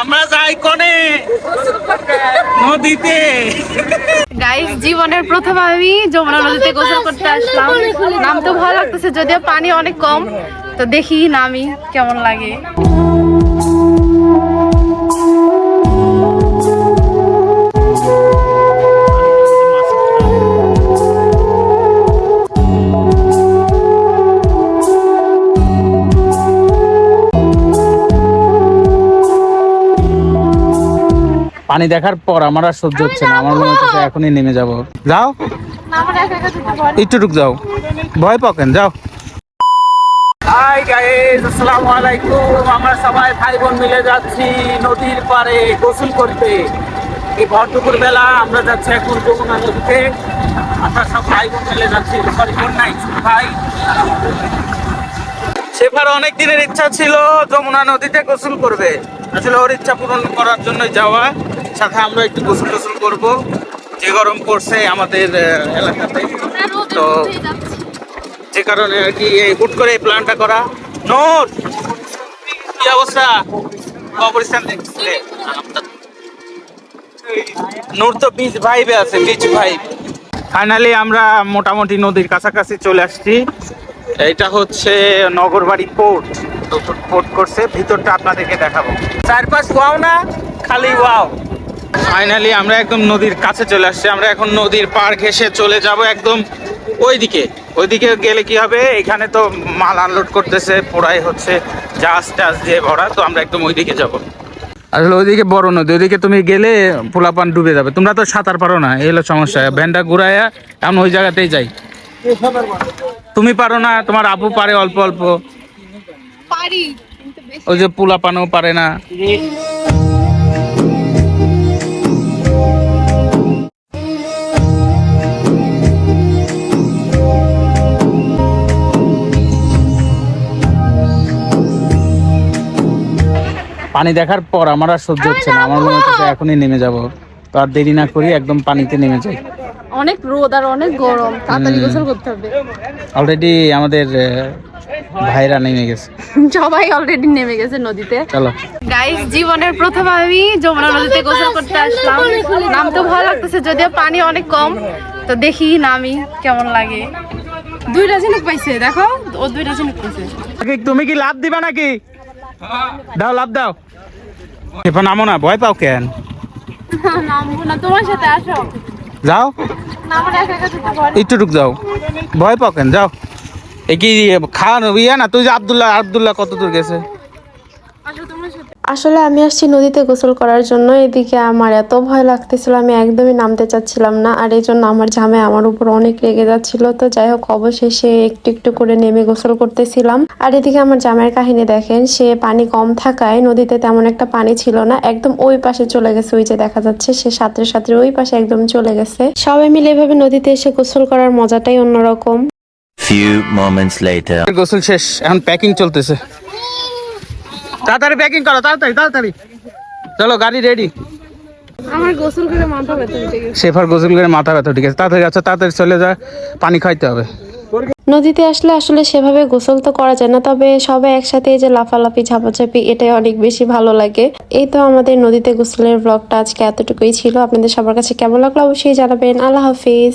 আমরা যাই নদীতে। জীবনের প্রথম আমি নদীতে করতে আসলাম। নাম তো ভালো লাগতেছে, যদিও পানি অনেক কম। তো দেখি নামি কেমন লাগে। পানি দেখার পর আমার আর সহ্য হচ্ছে না। আমার মনে হচ্ছে এখনই নেমে যাব। যাও। একটু টুক যাও ভয় পাকেন যাও। হাই গাইস আসসালামু আলাইকুম। আমরা সবাই ভাই বোন মিলে যাচ্ছি নদীর পাড়ে গোসল করতে। এই ভর দুপুর বেলা আমরা যাচ্ছি এখন যমুনা নদীতে। আমরা সব ভাই বোন মিলে যাচ্ছি। সরি বোন নাই ভাই। শেফার অনেক দিনের ইচ্ছা ছিল যমুনা নদীতে গোসল করবে। আসলে ওর ইচ্ছা পূরণ করার জন্য যাওয়া। সাথে আমরা একটু গোসল টোসল করব। যে গরম পড়ছে আমাদের এলাকাতে। তো যে কারণে আর কি এই হুট করে এই প্ল্যানটা করা। নোট কি অবস্থা? অপরিস্থান দেখছিলে নূর তো বিচ ভাইবে আছে বিচ ভাইব ফাইনালি আমরা মোটামুটি নদীর কাছাকাছি চলে আসছি। এটা হচ্ছে নগরবাড়ি পোর্ট পোর্ট করছে ভিতরটা আপনাদেরকে দেখাবো। চারপাশ ওয়াও না? খালি ওয়াও ফাইনালি আমরা একদম নদীর কাছে চলে আসছি। আমরা এখন নদীর পার ঘেসে চলে যাব একদম ওইদিকে। ওইদিকে গেলে কি হবে? এখানে তো মাল আনলোড করতেছে পুরাই হচ্ছে জাহাজ টাজ দিয়ে ভরা তো আমরা একদম ওইদিকে যাব। আসলে ওইদিকে বড় নদী ওইদিকে তুমি গেলে পোলাপান ডুবে যাবে। তোমরা তো সাঁতার পারো না এই হলো সমস্যা। ভ্যানটা ঘুরাইয়া এখন ওই জায়গাতেই যাই। তুমি পারো না তোমার আপু পারে অল্প অল্প। পারি ওই যে পোলাপানও পারে না। পানি দেখার পর আমার আর সহ্য হচ্ছে না। আমার মনে হচ্ছে এখনই নেমে যাব। তো আর দেরি না করি একদম পানিতে নেমে যাই। অনেক রোদ আর অনেক গরম। তাড়াতাড়ি গোসল করতে হবে। অলরেডি আমাদের ভাইরা নেমে গেছে। সবাই অলরেডি নেমে গেছে নদীতে। চলো। গাইস জীবনের প্রথম আমি যমুনা নদীতে গোসল করতে আসলাম। নাম তো ভালো লাগতেছে যদিও পানি অনেক কম। তো দেখি নামি কেমন লাগে। দুইটা ঝিনুক পাইছে দেখো। ও দুইটা ঝিনুক পাইছে। তুমি কি লাভ দিবা নাকি? দাও লাভ দাও। এবার নামো না ভয় পাও কেন? তোমার সাথে আসো। যাও। নামার একা একা যেতে পারি। একটু টুক যাও ভয় পাও কেন? যাও। এ কি খাওয়ানো? ইয়া না তুই যে আবদুল্লাহ আবদুল্লাহ কত দূর গেছে? আসলে আমি আসছি নদীতে গোসল করার জন্য। এদিকে আমার এত ভয় লাগতেছিল আমি একদমই নামতে চাচ্ছিলাম না। আর এই জন্য আমার জামাই আমার উপর অনেক রেগে যাচ্ছিল। তো যাই হোক অবশেষে একটু একটু করে নেমে গোসল করতেছিলাম। আর এদিকে আমার জামাইয়ের কাহিনী দেখেন সে পানি কম থাকায় নদীতে তেমন একটা পানি ছিল না। একদম ওই পাশে চলে গেছে ওই যে দেখা যাচ্ছে সে সাঁতরে সাঁতরে ওই পাশে একদম চলে গেছে। সবাই মিলে এভাবে নদীতে এসে গোসল করার মজাটাই অন্যরকম। Few moments later. গোসল শেষ এখন প্যাকিং চলতেছে। তাড়াতাড়ি প্যাকিং করো তাড়াতাড়ি তাড়াতাড়ি। চলো গাড়ি রেডি আমার গোসল করে মাথা ব্যথা উঠে গেছে। শেফার গোসল করে মাথা ব্যথা ঠিক আছে তাড়াতাড়ি আচ্ছা তাড়াতাড়ি চলে যায় পানি খাইতে হবে। নদীতে আসলে আসলে সেভাবে গোসল তো করা যায় না তবে সবাই একসাথে এই যে লাফালাফি ঝাপাঝাপি এটাই অনেক বেশি ভালো লাগে। এই তো আমাদের নদীতে গোসলের ব্লগটা আজকে এতটুকুই ছিল। আপনাদের সবার কাছে কেমন লাগল অবশ্যই জানাবেন। আল্লাহ হাফিজ।